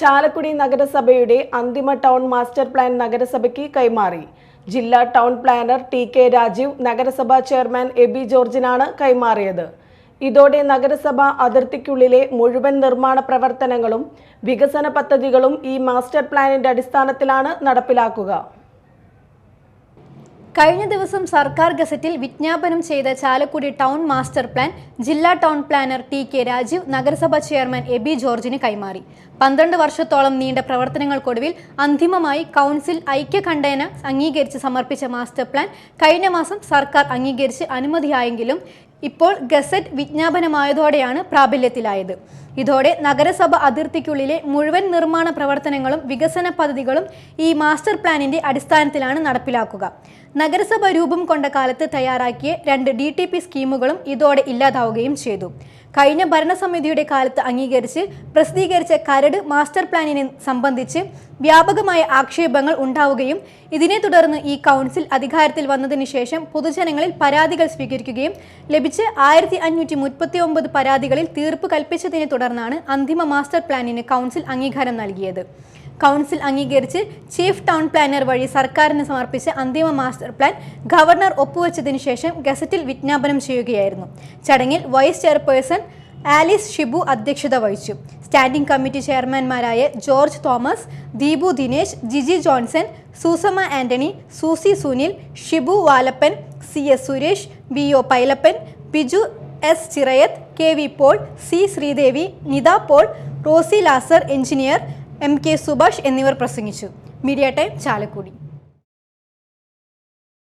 ചാലക്കുടി നഗരസഭയുടെ അന്തിമ town master plan നഗരസഭയ്ക്ക് കൈമാറി. ജില്ലാ town planner T K Rajeev നഗരസഭാ ചെയർമാൻ എ ബി ജോർജിനാണ് കൈമാറിയത്. ഇതോടെ നഗരസഭ അതിർത്തിക്കുള്ളിലെ മുഴുവൻ നിർമ്മാണ പ്രവർത്തനങ്ങളും വികസന പദ്ധതികളും ഈ മാസ്റ്റർ പ്ലാനിന്റെ അടിസ്ഥാനത്തിലാണ് നടപ്പിലാക്കുക. കഴിഞ്ഞ ദിവസം സർക്കാർ ഗസറ്റിൽ വിജ്ഞാപനം ചെയ്ത ചാലക്കുടി ടൗൺ മാസ്റ്റർ പ്ലാൻ ജില്ലാ town planner T K Rajeev നഗരസഭാ ചെയർമാൻ എ ബി ജോർജിന് കൈമാറി. പന്ത്രണ്ട് വർഷത്തോളം നീണ്ട പ്രവർത്തനങ്ങൾക്കൊടുവിൽ അന്തിമമായി കൗൺസിൽ ഐക്യകണ്ഠേന അംഗീകരിച്ച് സമർപ്പിച്ച മാസ്റ്റർ പ്ലാൻ കഴിഞ്ഞ മാസം സർക്കാർ അംഗീകരിച്ച് അനുമതിയായെങ്കിലും ഇപ്പോൾ ഗസറ്റ് വിജ്ഞാപനമായതോടെയാണ് പ്രാബല്യത്തിലായത്. ഇതോടെ നഗരസഭ അതിർത്തിക്കുള്ളിലെ മുഴുവൻ നിർമ്മാണ പ്രവർത്തനങ്ങളും വികസന പദ്ധതികളും ഈ മാസ്റ്റർ പ്ലാനിന്റെ അടിസ്ഥാനത്തിലാണ് നടപ്പിലാക്കുക. നഗരസഭ രൂപം കൊണ്ട കാലത്ത് തയ്യാറാക്കിയ രണ്ട് ഡി സ്കീമുകളും ഇതോടെ ഇല്ലാതാവുകയും ചെയ്തു. കഴിഞ്ഞ ഭരണസമിതിയുടെ കാലത്ത് അംഗീകരിച്ച് പ്രസിദ്ധീകരിച്ച കരട് മാസ്റ്റർ പ്ലാനിനെ സംബന്ധിച്ച് വ്യാപകമായ ആക്ഷേപങ്ങൾ ഉണ്ടാവുകയും ഇതിനെ തുടർന്ന് ഈ കൗൺസിൽ അധികാരത്തിൽ വന്നതിന് ശേഷം പൊതുജനങ്ങളിൽ പരാതികൾ സ്വീകരിക്കുകയും ലഭിച്ച് ആയിരത്തി അഞ്ഞൂറ്റി മുപ്പത്തി ഒമ്പത് പരാതികളിൽ തീർപ്പ് കൽപ്പിച്ചതിനെ തുടർന്നാണ് അന്തിമ മാസ്റ്റർ പ്ലാനിന് കൗൺസിൽ അംഗീകാരം നൽകിയത്. കൗൺസിൽ അംഗീകരിച്ച് ചീഫ് ടൗൺ പ്ലാനർ വഴി സർക്കാരിന് സമർപ്പിച്ച അന്തിമ മാസ്റ്റർ പ്ലാൻ ഗവർണർ ഒപ്പുവെച്ചതിന് ശേഷം ഗസറ്റിൽ വിജ്ഞാപനം ചെയ്യുകയായിരുന്നു. ചടങ്ങിൽ വൈസ് ചെയർപേഴ്സൺ ആലിസ് ഷിബു അധ്യക്ഷത വഹിച്ചു. Standing committee ചെയർമാൻമാരായ George Thomas Deepu Dinesh Jiji Johnson Susamma Antony Susy Sunil Shibu Valappan C S Suresh B O Pailappan Biju S Chirayath K V Paul C Sreedevi Nitha Paul Rosy Lazar engineer M K Subhash എന്നിവർ പ്രസംഗിച്ചു. Media time Chalakudy.